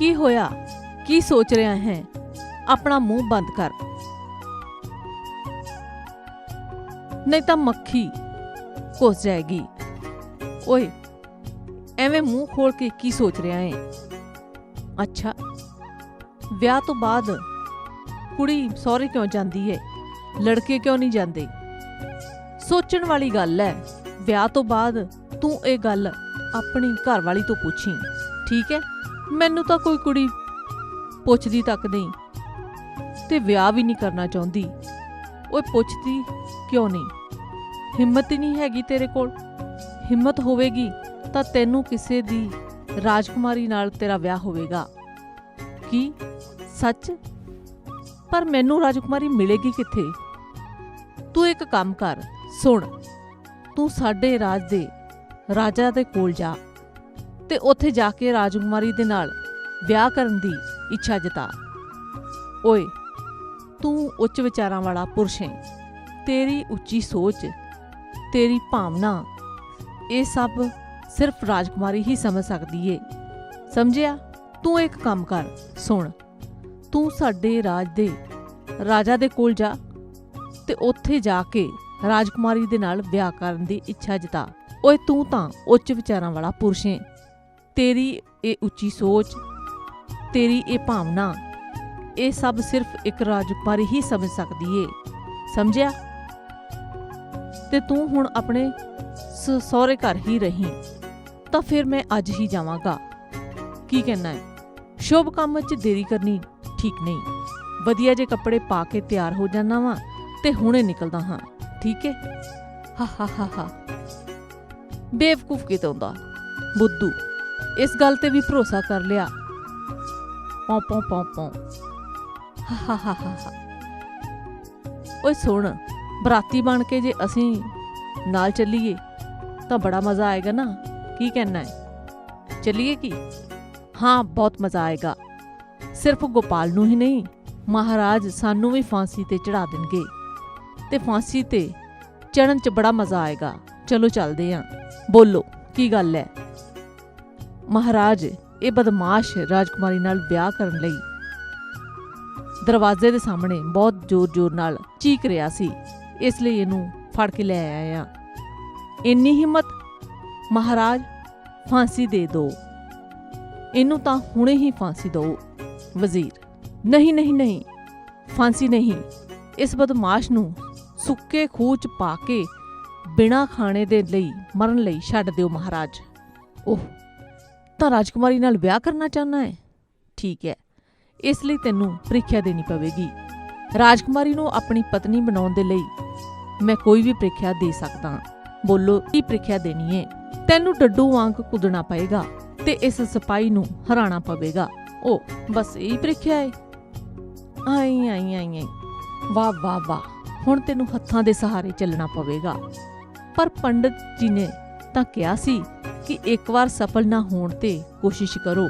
ਕੀ ਹੋਇਆ? ਕੀ ਸੋਚ ਰਿਹਾ ਹੈ? ਆਪਣਾ ਮੂੰਹ ਬੰਦ ਕਰ। ਨਹੀਂ ਤਾਂ ਮੱਖੀ ਘੁਸ ਜਾਏਗੀ। ਓਏ, ਐਵੇਂ ਮੂੰਹ ਖੋਲ ਕੇ ਕੀ ਸੋਚ ਰਿਹਾ ਹੈ? ਅੱਛਾ, ਵਿਆਹ ਤੋਂ ਬਾਅਦ ਕੁੜੀ ਸਹੁਰੇ ਕਿਉਂ ਜਾਂਦੀ ਹੈ? ਲੜਕੇ ਕਿਉਂ ਨਹੀਂ ਜਾਂਦੇ? ਸੋਚਣ ਵਾਲੀ ਗੱਲ ਹੈ, ਵਿਆਹ ਤੋਂ ਬਾਅਦ ਤੂੰ ਇਹ ਗੱਲ ਆਪਣੀ ਘਰਵਾਲੀ ਤੋਂ ਪੁੱਛੀ, ਠੀਕ ਹੈ? ਮੈਨੂੰ ਤਾਂ ਕੋਈ ਕੁੜੀ ਪੁੱਛਦੀ ਤੱਕ ਨਹੀਂ ਤੇ ਵਿਆਹ ਵੀ ਨਹੀਂ ਕਰਨਾ ਚਾਹੁੰਦੀ। ਓਏ ਪੁੱਛਦੀ ਕਿਉਂ ਨਹੀਂ? ਹਿੰਮਤ ਹੀ ਨਹੀਂ ਹੈਗੀ ਤੇਰੇ ਕੋਲ। ਹਿੰਮਤ ਹੋਵੇਗੀ ਤਾਂ ਤੈਨੂੰ ਕਿਸੇ ਦੀ ਰਾਜਕੁਮਾਰੀ ਨਾਲ ਤੇਰਾ ਵਿਆਹ ਹੋਵੇਗਾ। ਕੀ? ਸੱਚ? ਪਰ ਮੈਨੂੰ ਰਾਜਕੁਮਾਰੀ ਮਿਲੇਗੀ ਕਿੱਥੇ? ਤੂੰ ਇੱਕ ਕੰਮ ਕਰ, ਸੁਣ। ਤੂੰ ਸਾਡੇ ਰਾਜ ਦੇ ਰਾਜਾ ਦੇ ਕੋਲ ਜਾ। ਤੇ ਉੱਥੇ ਜਾ ਕੇ ਰਾਜਕੁਮਾਰੀ ਦੇ ਨਾਲ ਵਿਆਹ ਕਰਨ ਦੀ ਇੱਛਾ ਜਤਾ। ਓਏ, ਤੂੰ ਉੱਚ ਵਿਚਾਰਾਂ ਵਾਲਾ ਪੁਰਸ਼ ਹੈ। ਤੇਰੀ ਉੱਚੀ ਸੋਚ, ਤੇਰੀ ਭਾਵਨਾ, ਇਹ ਸਭ ਸਿਰਫ ਰਾਜਕੁਮਾਰੀ ਹੀ ਸਮਝ ਸਕਦੀ ਏ। ਸਮਝਿਆ? ਤੂੰ ਇੱਕ ਕੰਮ ਕਰ, ਸੁਣ। ਤੂੰ ਸਾਡੇ ਰਾਜ ਦੇ ਰਾਜਾ ਦੇ ਕੋਲ ਜਾ ਤੇ ਉੱਥੇ ਜਾ ਕੇ ਰਾਜਕੁਮਾਰੀ ਦੇ ਨਾਲ ਵਿਆਹ ਕਰਨ ਦੀ ਇੱਛਾ ਜਤਾ। ਓਏ, ਤੂੰ ਤਾਂ ਉੱਚ ਵਿਚਾਰਾਂ ਵਾਲਾ ਪੁਰਸ਼ ਹੈ। ਤੇਰੀ ਇਹ ਉੱਚੀ ਸੋਚ, ਤੇਰੀ ਇਹ ਭਾਵਨਾ, ਇਹ ਸਭ ਸਿਰਫ ਇੱਕ ਰਾਜਕੁਮਾਰੀ ਹੀ ਸਮਝ ਸਕਦੀ ਏ। ਸਮਝਿਆ? ਤੇ ਤੂੰ ਹੁਣ ਆਪਣੇ ਸ- ਸਹੁਰੇ ਘਰ ਹੀ ਰਹੀਂ, ਤਾਂ ਫਿਰ ਮੈਂ ਅੱਜ ਹੀ ਜਾਵਾਂਗਾ। ਕੀ ਕਹਿਣਾ ਹੈ? ਸ਼ੁਭ ਕੰਮ 'ਚ ਦੇਰੀ ਕਰਨੀ ਠੀਕ ਨਹੀਂ। ਵਧੀਆ ਜੇ ਕੱਪੜੇ ਪਾ ਕੇ ਤਿਆਰ ਹੋ ਜਾਣਾ ਵਾਂ, ਤੇ ਹੁਣੇ ਨਿਕਲਦਾ ਹਾਂ, ਠੀਕ ਹੈ ਹਾ ਹਾ ਹਾ ਹਾ। ਬੇਵਕੂਫ ਕਿਤੋਂ ਦਾ ਬੁੱਧੂ। ਇਸ ਗੱਲ ਤੇ ਵੀ ਭਰੋਸਾ ਕਰ ਲਿਆ। ਪੌਂ ਪੌਂ ਪੌਂ ਪੌਂ। ਹਾ ਹਾ ਹਾ ਓਏ ਸੁਣ, ਬਰਾਤੀ ਬਣ ਕੇ ਜੇ ਅਸੀਂ ਨਾਲ ਚੱਲੀਏ, ਤਾਂ ਬੜਾ ਮਜ਼ਾ ਆਏਗਾ ਨਾ। ਕੀ ਕਹਿਣਾ ਹੈ? ਚੱਲੀਏ ਕੀ? ਹਾਂ, ਬਹੁਤ ਮਜ਼ਾ ਆਏਗਾ। ਸਿਰਫ ਗੋਪਾਲ ਨੂੰ ਹੀ ਨਹੀਂ, ਮਹਾਰਾਜ ਸਾਨੂੰ ਵੀ ਫਾਂਸੀ ਤੇ ਚੜਾ ਦੇਣਗੇ। ਤੇ ਫਾਂਸੀ ਤੇ ਚੜਨ ਚ ਬੜਾ ਮਜ਼ਾ ਆਏਗਾ। ਚਲੋ ਚੱਲਦੇ ਆਂ। ਬੋਲੋ, ਕੀ ਗੱਲ ਹੈ? ਮਹਾਰਾਜ, ਇਹ ਬਦਮਾਸ਼ ਰਾਜਕੁਮਾਰੀ ਨਾਲ ਵਿਆਹ ਕਰਨ ਲਈ ਦਰਵਾਜ਼ੇ ਦੇ ਸਾਹਮਣੇ ਬਹੁਤ ਜ਼ੋਰ-ਜ਼ੋਰ ਨਾਲ ਚੀਕ ਰਿਹਾ ਸੀ। ਇਸ ਲਈ ਇਹਨੂੰ ਫੜ ਕੇ ਲੈ ਆਇਆ ਇੰਨੀ ਹਿੰਮਤ? ਮਹਾਰਾਜ, ਫਾਂਸੀ ਦੇ ਦਿਓ। ਇਹਨੂੰ ਤਾਂ ਹੁਣੇ ਹੀ ਫਾਂਸੀ ਦਿਓ, ਵਜ਼ੀਰ। ਨਹੀਂ ਨਹੀਂ ਨਹੀਂ, ਫਾਂਸੀ ਨਹੀਂ। ਇਸ ਬਦਮਾਸ਼ ਨੂੰ ਸੁੱਕੇ ਖੂਹ ਚ ਪਾ ਕੇ ਬਿਨਾ ਖਾਣੇ ਦੇ ਲਈ, ਮਰਨ ਲਈ ਛੱਡ ਦਿਓ ਮਹਾਰਾਜ। ਉਹ ਤਾਂ ਰਾਜਕੁਮਾਰੀ ਨਾਲ ਵਿਆਹ ਕਰਨਾ ਚਾਹੁੰਦਾ ਹੈ। ਠੀਕ ਹੈ। ਇਸ ਲਈ ਤੈਨੂੰ ਪ੍ਰੀਖਿਆ ਦੇਣੀ ਪਵੇਗੀ। ਰਾਜਕੁਮਾਰੀ ਨੂੰ ਆਪਣੀ ਪਤਨੀ ਬਣਾਉਣ ਦੇ ਲਈ ਮੈਂ ਕੋਈ ਵੀ ਪ੍ਰੀਖਿਆ ਦੇ ਸਕਦਾ। ਬੋਲੋ, ਕੀ ਪ੍ਰੀਖਿਆ ਦੇਣੀ ਹੈ? ਤੈਨੂੰ ਡੱਡੂ ਵਾਂਗ ਕੁੱਦਣਾ ਪਏਗਾ ਤੇ ਇਸ ਸਿਪਾਹੀ ਨੂੰ ਹਰਾਣਾ ਪਵੇਗਾ। ਉਹ ਬਸ ਇਹ ਪ੍ਰੀਖਿਆ ਹੈ। ਆਈ ਆਈ ਆਈ ਆਈ। ਵਾਹ ਵਾਹ ਵਾਹ। ਹੁਣ ਤੈਨੂੰ ਹੱਥਾਂ ਦੇ ਸਹਾਰੇ ਚੱਲਣਾ ਪਵੇਗਾ। ਪਰ ਪੰਡਤ ਜੀ ਨੇ ਤਾਂ ਕਿਹਾ ਸੀ ਕਿ ਇੱਕ ਵਾਰ ਸਫਲ ਨਾ ਹੋਣ ਤੇ ਕੋਸ਼ਿਸ਼ ਕਰੋ।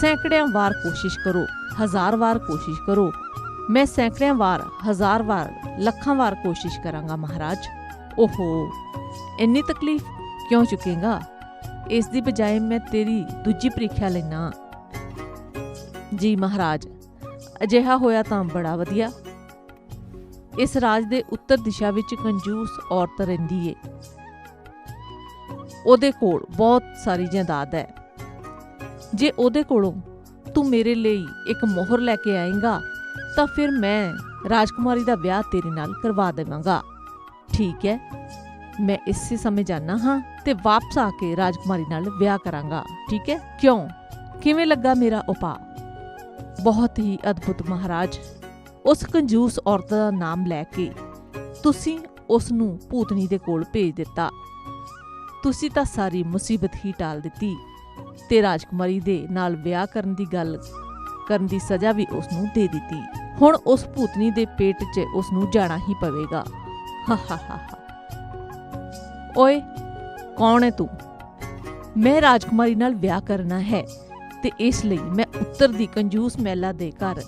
ਸੈਂਕੜਿਆਂ ਵਾਰ ਕੋਸ਼ਿਸ਼ ਕਰੋ, ਹਜ਼ਾਰ ਵਾਰ ਕੋਸ਼ਿਸ਼ ਕਰੋ। ਮੈਂ ਸੈਂਕੜਿਆਂ ਵਾਰ, ਹਜ਼ਾਰ ਵਾਰ, ਲੱਖਾਂ ਵਾਰ ਕੋਸ਼ਿਸ਼ ਕਰਾਂਗਾ ਮਹਾਰਾਜ। ਓਹੋ, ਇੰਨੀ ਤਕਲੀਫ ਕਿਉਂ ਚੁੱਕੇਗਾ? ਇਸ ਦੀ ਬਜਾਏ ਮੈਂ ਤੇਰੀ ਦੂਜੀ ਪ੍ਰੀਖਿਆ ਲੈਣਾ ਜੀ ਮਹਾਰਾਜ, ਅਜਿਹਾ ਹੋਇਆ ਤਾਂ ਬੜਾ ਵਧੀਆ। ਇਸ ਰਾਜ ਦੇ ਉੱਤਰ ਦਿਸ਼ਾ ਵਿੱਚ ਕੰਜੂਸ ਔਰਤ ਰਹਿੰਦੀ ਏ। ਉਹਦੇ ਕੋਲ ਬਹੁਤ ਸਾਰੀ ਜਾਇਦਾਦ ਹੈ। ਜੇ ਉਹਦੇ ਕੋਲੋਂ ਤੂੰ ਮੇਰੇ ਲਈ ਇੱਕ ਮੋਹਰ ਲੈ ਕੇ ਆਏਗਾ, ਤਾਂ ਫਿਰ ਮੈਂ ਰਾਜਕੁਮਾਰੀ ਦਾ ਵਿਆਹ ਤੇਰੇ ਨਾਲ ਕਰਵਾ ਦੇਵਾਂਗਾ। ਠੀਕ ਹੈ, ਮੈਂ ਇਸੇ ਸਮੇਂ ਜਾਣਾ ਹਾਂ ਤੇ ਵਾਪਸ ਆ ਕੇ ਰਾਜਕੁਮਾਰੀ ਨਾਲ ਵਿਆਹ ਕਰਾਂਗਾ। ਠੀਕ ਹੈ, ਕਿਉਂ? ਕਿਵੇਂ ਲੱਗਾ ਮੇਰਾ ਉਪਾਅ? ਬਹੁਤ ਹੀ ਅਦਭੁਤ ਮਹਾਰਾਜ। ਉਸ ਕੰਜੂਸ ਔਰਤ ਦਾ ਨਾਮ ਲੈ ਕੇ ਤੁਸੀਂ ਉਸ ਨੂੰ ਭੂਤਨੀ ਦੇ ਕੋਲ ਭੇਜ ਦਿੱਤਾ। ਤੁਸੀਂ ਤਾਂ ਸਾਰੀ ਮੁਸੀਬਤ ਹੀ ਟਾਲ ਦਿੱਤੀ ਤੇ ਰਾਜਕੁਮਾਰੀ ਦੇ ਨਾਲ ਵਿਆਹ ਕਰਨ ਦੀ ਗੱਲ ਕਰਨ ਦੀ ਸਜ਼ਾ ਵੀ ਉਸ ਨੂੰ ਦੇ ਦਿੱਤੀ। ਹੁਣ ਉਸ ਭੂਤਨੀ ਦੇ ਪੇਟ 'ਚ ਉਸ ਨੂੰ ਜਾਣਾ ਹੀ ਪਵੇਗਾ। ਹਾ ਹਾ ਹਾ ਓਏ, ਕੌਣ ਹੈ ਤੂੰ? ਮੈਂ ਰਾਜਕੁਮਾਰੀ ਨਾਲ ਵਿਆਹ ਕਰਨਾ ਹੈ ਤੇ ਇਸ ਲਈ ਮੈਂ ਉੱਤਰ ਦੀ ਕੰਜੂਸ ਮਹਿਲਾ ਦੇ ਘਰ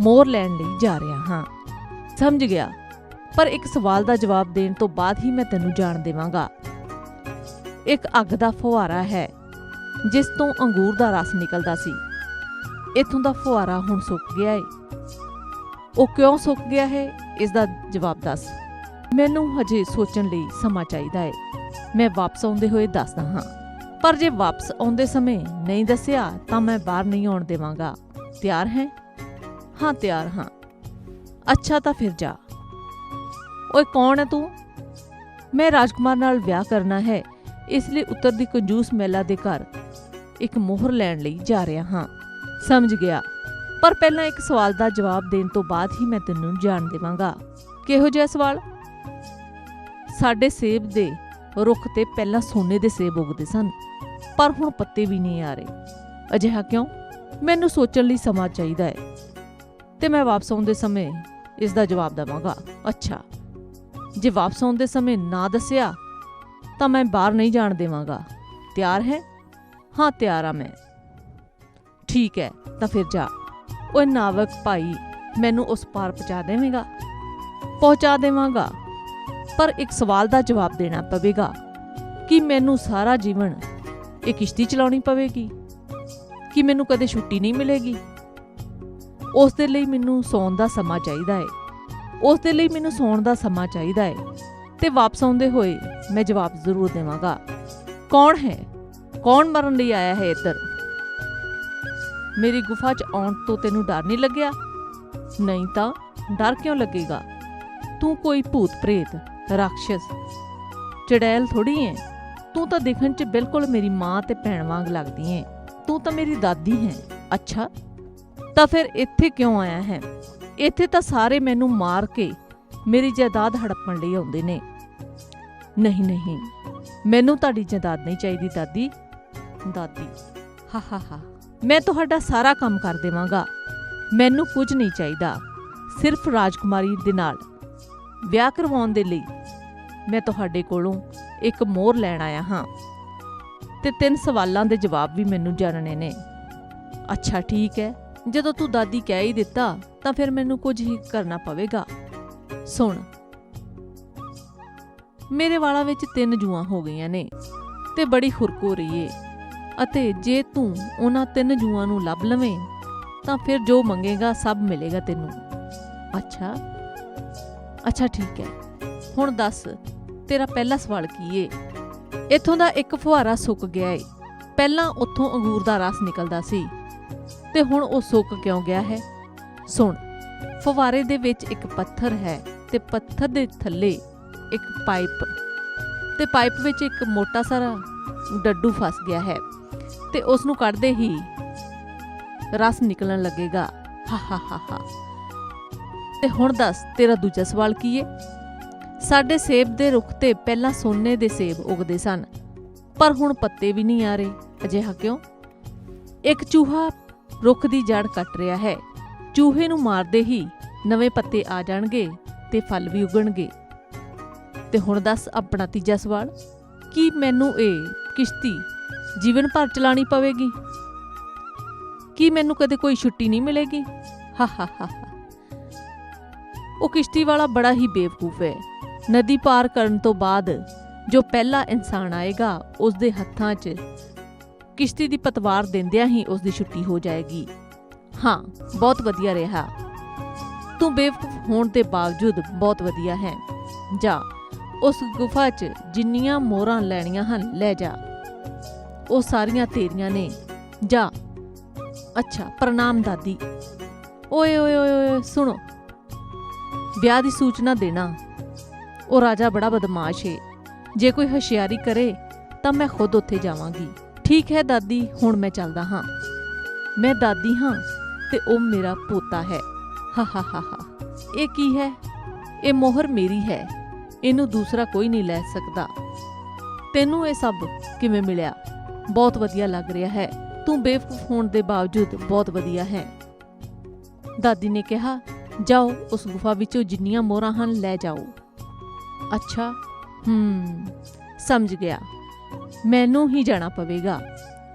ਮੋਰ ਲੈਣ ਲਈ ਜਾ ਰਿਹਾ ਹਾਂ। ਸਮਝ ਗਿਆ? ਪਰ ਇੱਕ ਸਵਾਲ ਦਾ ਜਵਾਬ ਦੇਣ ਤੋਂ ਬਾਅਦ ਹੀ ਮੈਂ ਤੈਨੂੰ ਜਾਣ ਦੇਵਾਂਗਾ। ਇੱਕ ਅੱਗ ਦਾ ਫੁਹਾਰਾ ਹੈ, ਜਿਸ ਤੋਂ ਅੰਗੂਰ ਦਾ ਰਸ ਨਿਕਲਦਾ ਸੀ। ਇਥੋਂ ਦਾ ਫੁਹਾਰਾ ਹੁਣ ਸੁੱਕ ਗਿਆ ਏ। ਉਹ ਕਿਉਂ ਸੁੱਕ ਗਿਆ ਹੈ? ਇਸ ਦਾ ਜਵਾਬ ਦੱਸ। ਮੈਨੂੰ ਹਜੇ ਸੋਚਣ ਲਈ ਸਮਾਂ ਚਾਹੀਦਾ ਏ। ਮੈਂ ਵਾਪਸ ਆਉਂਦੇ ਹੋਏ ਦੱਸਦਾ ਹਾਂ। ਪਰ ਜੇ ਵਾਪਸ ਆਉਂਦੇ ਸਮੇਂ ਨਹੀਂ ਦੱਸਿਆ, ਤਾਂ ਮੈਂ ਬਾਹਰ ਨਹੀਂ ਆਉਣ ਦੇਵਾਂਗਾ। ਤਿਆਰ ਹੈ? ਹਾਂ, ਤਿਆਰ ਹਾਂ। ਅੱਛਾ, ਤਾਂ ਫਿਰ ਜਾ। ਓਏ, ਕੌਣ ਹੈ ਤੂੰ? ਮੈਂ ਰਾਜਕੁਮਾਰ ਨਾਲ ਵਿਆਹ ਕਰਨਾ ਹੈ। ਇਸ ਲਈ ਉੱਤਰ ਦੀ ਕੰਜੂਸ ਮਹਿਲਾ ਦੇ ਘਰ ਇੱਕ ਮੋਹਰ ਲੈਣ ਲਈ ਜਾ ਰਿਹਾ ਹਾਂ। ਸਮਝ ਗਿਆ। ਪਰ ਪਹਿਲਾਂ ਇੱਕ ਸਵਾਲ ਦਾ ਜਵਾਬ ਦੇਣ ਤੋਂ ਬਾਅਦ ਹੀ ਮੈਂ ਤੈਨੂੰ ਜਾਣ ਦੇਵਾਂਗਾ। ਕਿਹੋ ਜਿਹਾ ਸਵਾਲ? ਸਾਡੇ ਸੇਬ ਦੇ ਰੁੱਖ ਤੇ ਪਹਿਲਾਂ ਸੋਨੇ ਦੇ ਸੇਬ ਉਗਦੇ ਸਨ, ਪਰ ਹੁਣ ਪੱਤੇ ਵੀ ਨਹੀਂ ਆ ਰਹੇ। ਅਜਿਹਾ ਕਿਉਂ? ਮੈਨੂੰ ਸੋਚਣ ਲਈ ਸਮਾਂ ਚਾਹੀਦਾ ਹੈ। ਤੇ ਮੈਂ ਵਾਪਸ ਆਉਂਦੇ ਸਮੇਂ ਇਸ ਦਾ ਜਵਾਬ ਦੇਵਾਂਗਾ। ਅੱਛਾ। ਜੇ ਵਾਪਸ ਆਉਂਦੇ ਸਮੇਂ ਨਾ ਦੱਸਿਆ ਤਾਂ ਮੈਂ ਬਾਹਰ ਨਹੀਂ ਜਾਣ ਦੇਵਾਂਗਾ। ਤਿਆਰ ਹੈ? ਹਾਂ, ਤਿਆਰ ਆ ਮੈਂ। ਠੀਕ ਹੈ, ਤਾਂ ਫਿਰ ਜਾ। ਓਏ ਨਾਵਕ ਭਾਈ, ਮੈਨੂੰ ਉਸ ਪਾਰ ਪਹੁੰਚਾ ਦੇਵੇਂਗਾ? ਪਹੁੰਚਾ ਦੇਵਾਂਗਾ। ਪਰ ਇੱਕ ਸਵਾਲ ਦਾ ਜਵਾਬ ਦੇਣਾ ਪਵੇਗਾ ਕਿ ਮੈਨੂੰ ਸਾਰਾ ਜੀਵਨ ਇਹ ਕਿਸ਼ਤੀ ਚਲਾਉਣੀ ਪਵੇਗੀ? ਕਿ ਮੈਨੂੰ ਕਦੇ ਛੁੱਟੀ ਨਹੀਂ ਮਿਲੇਗੀ? ਉਸ ਦੇ ਲਈ ਮੈਨੂੰ ਸੌਣ ਦਾ ਸਮਾਂ ਚਾਹੀਦਾ ਹੈ। ਉਸ ਦੇ ਲਈ ਮੈਨੂੰ ਸੌਣ ਦਾ ਸਮਾਂ ਚਾਹੀਦਾ ਹੈ ਤੇ ਵਾਪਸ ਆਉਂਦੇ ਹੋਏ ਮੈਂ ਜਵਾਬ ਜ਼ਰੂਰ ਦੇਵਾਂਗਾ। ਕੌਣ ਹੈ? ਕੌਣ ਮਰਨ ਲਈ ਆਇਆ ਹੈ ਇੱਧਰ? ਮੇਰੀ ਗੁਫਾ 'ਚ ਆਉਣ ਤੋਂ ਤੈਨੂੰ ਡਰ ਨਹੀਂ ਲੱਗਿਆ? ਨਹੀਂ ਤਾਂ ਡਰ ਕਿਉਂ ਲੱਗੇਗਾ? ਤੂੰ ਕੋਈ ਭੂਤ ਪ੍ਰੇਤ, ਰਾਖਸ਼ਸ, ਚੜੈਲ ਥੋੜੀ ਹੈ? ਤੂੰ ਤਾਂ ਦੇਖਣ 'ਚ ਬਿਲਕੁਲ ਮੇਰੀ ਮਾਂ ਤੇ ਭੈਣ ਵਾਂਗ ਲੱਗਦੀ ਹੈ। ਤੂੰ ਤਾਂ ਮੇਰੀ ਦਾਦੀ ਹੈ। ਅੱਛਾ? ਤਾਂ ਫਿਰ ਇੱਥੇ ਕਿਉਂ ਆਇਆ ਹੈ? ਇੱਥੇ ਤਾਂ ਸਾਰੇ ਮੈਨੂੰ ਮਾਰ ਕੇ ਮੇਰੀ ਜਾਇਦਾਦ ਹੜੱਪਣ ਲਈ ਆਉਂਦੇ ਨੇ। ਨਹੀਂ ਨਹੀਂ। ਮੈਨੂੰ ਤੁਹਾਡੀ ਜਾਇਦਾਦ ਨਹੀਂ ਚਾਹੀਦੀ, ਦਾਦੀ। ਦਾਦੀ, ਹਾ ਹਾ ਹਾ। ਮੈਂ ਤੁਹਾਡਾ ਸਾਰਾ ਕੰਮ ਕਰ ਦੇਵਾਂਗਾ। ਮੈਨੂੰ ਕੁਝ ਨਹੀਂ ਚਾਹੀਦਾ। ਸਿਰਫ ਰਾਜਕੁਮਾਰੀ ਦੇ ਨਾਲ ਵਿਆਹ ਕਰਵਾਉਣ ਦੇ ਲਈ ਮੈਂ ਤੁਹਾਡੇ ਕੋਲੋਂ ਇੱਕ ਮੋਹਰ ਲੈਣ ਆਇਆ ਹਾਂ। ਤੇ ਤਿੰਨ ਸਵਾਲਾਂ ਦੇ ਜਵਾਬ ਵੀ ਮੈਨੂੰ ਜਾਣਨੇ ਨੇ। ਅੱਛਾ, ਠੀਕ ਹੈ। ਜਦੋਂ ਤੂੰ ਦਾਦੀ ਕਹਿ ਹੀ ਦਿੱਤਾ, ਤਾਂ ਫਿਰ ਮੈਨੂੰ ਕੁਝ ਹੀ ਕਰਨਾ ਪਵੇਗਾ। ਸੁਣ ਮੇਰੇ ਵਾਲਾਂ ਵਿੱਚ ਤਿੰਨ ਜੂਆਂ ਹੋ ਗਈਆਂ ਨੇ ਤੇ ਬੜੀ ਖੁਰਕ ਹੋ ਰਹੀ ਏ। ਅਤੇ ਜੇ ਤੂੰ ਉਹਨਾਂ ਤਿੰਨ ਜੂਆਂ ਨੂੰ ਲੱਭ ਲਵੇਂ, ਤਾਂ ਫਿਰ ਜੋ ਮੰਗੇਗਾ ਸਭ ਮਿਲੇਗਾ ਤੈਨੂੰ। ਅੱਛਾ? ਅੱਛਾ, ਠੀਕ ਹੈ। ਹੁਣ ਦੱਸ, ਤੇਰਾ ਪਹਿਲਾ ਸਵਾਲ ਕੀ ਏ? ਇੱਥੋਂ ਦਾ ਇੱਕ ਫੁਹਾਰਾ ਸੁੱਕ ਗਿਆ ਏ। ਪਹਿਲਾਂ ਉੱਥੋਂ ਅੰਗੂਰ ਦਾ ਰਸ ਨਿਕਲਦਾ ਸੀ। ਤੇ ਹੁਣ ਉਹ ਸੁੱਕ ਕਿਉਂ ਗਿਆ ਹੈ? ਸੁਣ, ਫੁਹਾਰੇ ਦੇ ਵਿੱਚ ਇੱਕ ਪੱਥਰ ਹੈ ਤੇ ਪੱਥਰ ਦੇ ਥੱਲੇ ਇੱਕ ਪਾਈਪ ਤੇ ਪਾਈਪ ਵਿੱਚ ਇੱਕ ਮੋਟਾ ਸਾਰਾ ਡੱਡੂ ਫਸ ਗਿਆ ਹੈ ਤੇ ਉਸ ਨੂੰ ਕੱਢਦੇ ਹੀ ਰਸ ਨਿਕਲਣ ਲੱਗੇਗਾ। ਹਾ ਹਾ ਹਾ ਹਾ। ਤੇ ਹੁਣ ਦੱਸ, ਤੇਰਾ ਦੂਜਾ ਸਵਾਲ ਕੀ ਏ? ਸਾਡੇ ਸੇਬ ਦੇ ਰੁੱਖ ਤੇ ਪਹਿਲਾਂ ਸੋਨੇ ਦੇ ਸੇਬ ਉਗਦੇ ਸਨ, ਪਰ ਹੁਣ ਪੱਤੇ ਵੀ ਨਹੀਂ ਆ ਰਹੇ। ਅਜਿਹਾ ਕਿਉਂ? ਇੱਕ ਚੂਹਾ ਰੁੱਖ ਦੀ ਜੜ ਕੱਟ ਰਿਹਾ ਹੈ। ਚੂਹੇ ਨੂੰ ਮਾਰਦੇ ਹੀ ਨਵੇਂ ਪੱਤੇ ਆ ਜਾਣਗੇ ਤੇ ਫਲ ਵੀ ਉਗਣਗੇ। ਤੇ ਹੁਣ ਦੱਸ ਆਪਣਾ ਤੀਜਾ ਸਵਾਲ, ਕੀ ਮੈਨੂੰ ਇਹ ਕਿਸ਼ਤੀ ਜੀਵਨ ਭਰ ਚਲਾਣੀ ਪਵੇਗੀ? ਕੀ ਮੈਨੂੰ ਕਦੇ ਕੋਈ ਛੁੱਟੀ ਨਹੀਂ ਮਿਲੇਗੀ? ਹਾ ਹਾ ਹਾ ਉਹ ਕਿਸ਼ਤੀ ਵਾਲਾ ਬੜਾ ਹੀ ਬੇਵਕੂਫ ਹੈ। ਨਦੀ ਪਾਰ ਕਰਨ ਤੋਂ ਬਾਅਦ ਜੋ ਪਹਿਲਾ ਇਨਸਾਨ ਆਏਗਾ ਉਸ ਦੇ ਹੱਥਾਂ 'ਚ ਕਿਸ਼ਤੀ ਦੀ ਪਤਵਾਰ ਦਿੰਦਿਆਂ ਹੀ ਉਸ ਦੀ ਛੁੱਟੀ ਹੋ ਜਾਏਗੀ। ਹਾਂ, ਬਹੁਤ ਵਧੀਆ ਰਿਹਾ। ਤੂੰ ਬੇਵਕੂਫ ਹੋਣ ਦੇ ਬਾਵਜੂਦ ਬਹੁਤ ਵਧੀਆ ਹੈ। ਜਾ। ਉਸ ਗੁਫਾ 'ਚ ਜਿੰਨੀਆਂ ਮੋਹਰਾਂ ਲੈਣੀਆਂ ਹਨ, ਲੈ ਜਾ। ਉਹ ਸਾਰੀਆਂ ਤੇਰੀਆਂ ਨੇ। ਜਾ। ਅੱਛਾ, ਪ੍ਰਣਾਮ ਦਾਦੀ। ਓਏ ਓਏ ਓਏ ਓਏ ਸੁਣੋ। ਵਿਆਹ ਦੀ ਸੂਚਨਾ ਦੇਣਾ। ਉਹ ਰਾਜਾ ਬੜਾ ਬਦਮਾਸ਼ ਏ। ਜੇ ਕੋਈ ਹੁਸ਼ਿਆਰੀ ਕਰੇ, ਤਾਂ ਮੈਂ ਖੁਦ ਉੱਥੇ ਜਾਵਾਂਗੀ। ਠੀਕ ਹੈ ਦਾਦੀ, ਹੁਣ ਮੈਂ ਚੱਲਦਾ ਹਾਂ। ਮੈਂ ਦਾਦੀ ਹਾਂ ਤੇ ਉਹ ਮੇਰਾ ਪੋਤਾ ਹੈ। ਹਾ ਹਾ ਹਾ ਹਾ। ਇਹ ਕੀ ਹੈ? ਇਹ ਮੋਹਰ ਮੇਰੀ ਹੈ। ਇਹਨੂੰ ਦੂਸਰਾ ਕੋਈ ਨਹੀਂ ਲੈ ਸਕਦਾ। ਤੈਨੂੰ ਇਹ ਸਭ ਕਿਵੇਂ ਮਿਲਿਆ? ਬਹੁਤ ਵਧੀਆ ਲੱਗ ਰਿਹਾ ਹੈ। ਤੂੰ ਬੇਵਕੂਫ ਹੋਣ ਦੇ ਬਾਵਜੂਦ ਬਹੁਤ ਵਧੀਆ ਹੈ। ਦਾਦੀ ਨੇ ਕਿਹਾ, ਜਾਓ, ਉਸ ਗੁਫਾ ਵਿੱਚੋਂ ਜਿੰਨੀਆਂ ਮੋਹਰਾਂ ਹਨ, ਲੈ ਜਾਓ। ਅੱਛਾ ਹਮ ਸਮਝ ਗਿਆ। ਮੈਨੂੰ ਹੀ ਜਾਣਾ ਪਵੇਗਾ।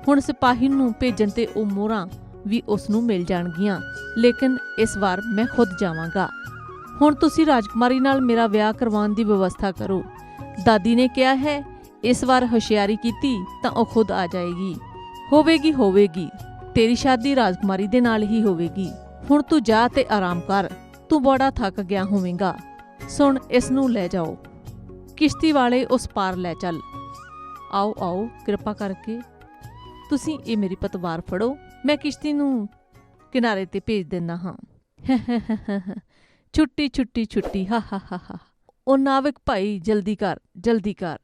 ਹੁਣ ਸਿਪਾਹੀ ਨੂੰ ਭੇਜਣ ਤੇ ਉਹ ਮੋਹਰਾਂ ਵੀ ਉਸ ਨੂੰ ਮਿਲ ਜਾਣਗੀਆਂ। ਲੇਕਿਨ ਇਸ ਵਾਰ ਮੈਂ ਖੁਦ ਜਾਵਾਂਗਾ। ਹੁਣ ਤੁਸੀਂ ਰਾਜਕੁਮਾਰੀ ਨਾਲ ਮੇਰਾ ਵਿਆਹ ਕਰਵਾਉਣ ਦੀ ਵਿਵਸਥਾ ਕਰੋ। ਦਾਦੀ ਨੇ ਕਿਹਾ ਹੈ, ਇਸ ਵਾਰ ਹੁਸ਼ਿਆਰੀ ਕੀਤੀ ਤਾਂ ਉਹ ਖੁਦ ਆ ਜਾਏਗੀ। ਹੋਵੇਗੀ ਹੋਵੇਗੀ। ਤੇਰੀ ਸ਼ਾਦੀ ਰਾਜਕੁਮਾਰੀ ਦੇ ਨਾਲ ਹੀ ਹੋਵੇਗੀ। ਹੁਣ ਤੂੰ ਜਾ ਤੇ ਆਰਾਮ ਕਰ। ਤੂੰ ਬੜਾ ਥੱਕ ਗਿਆ ਹੋਵੇਂਗਾ। ਸੁਣ, ਇਸ ਨੂੰ ਲੈ ਜਾਓ। ਕਿਸ਼ਤੀ ਵਾਲੇ ਉਸ ਪਾਰ ਲੈ ਚੱਲ। ਆਓ ਆਓ, ਕਿਰਪਾ ਕਰਕੇ। ਤੁਸੀਂ ਇਹ ਮੇਰੀ ਪਤਵਾਰ ਫੜੋ। ਮੈਂ ਕਿਸ਼ਤੀ ਨੂੰ ਕਿਨਾਰੇ ਤੇ ਭੇਜ ਦਿੰਦਾ ਹਾਂ। ਛੁੱਟੀ ਛੁੱਟੀ ਛੁੱਟੀ ਹਾ ਹਾ ਹਾ ਹਾ। ਉਹ ਨਾਵਿਕ ਭਾਈ ਜਲਦੀ ਕਰ ਜਲਦੀ ਕਰ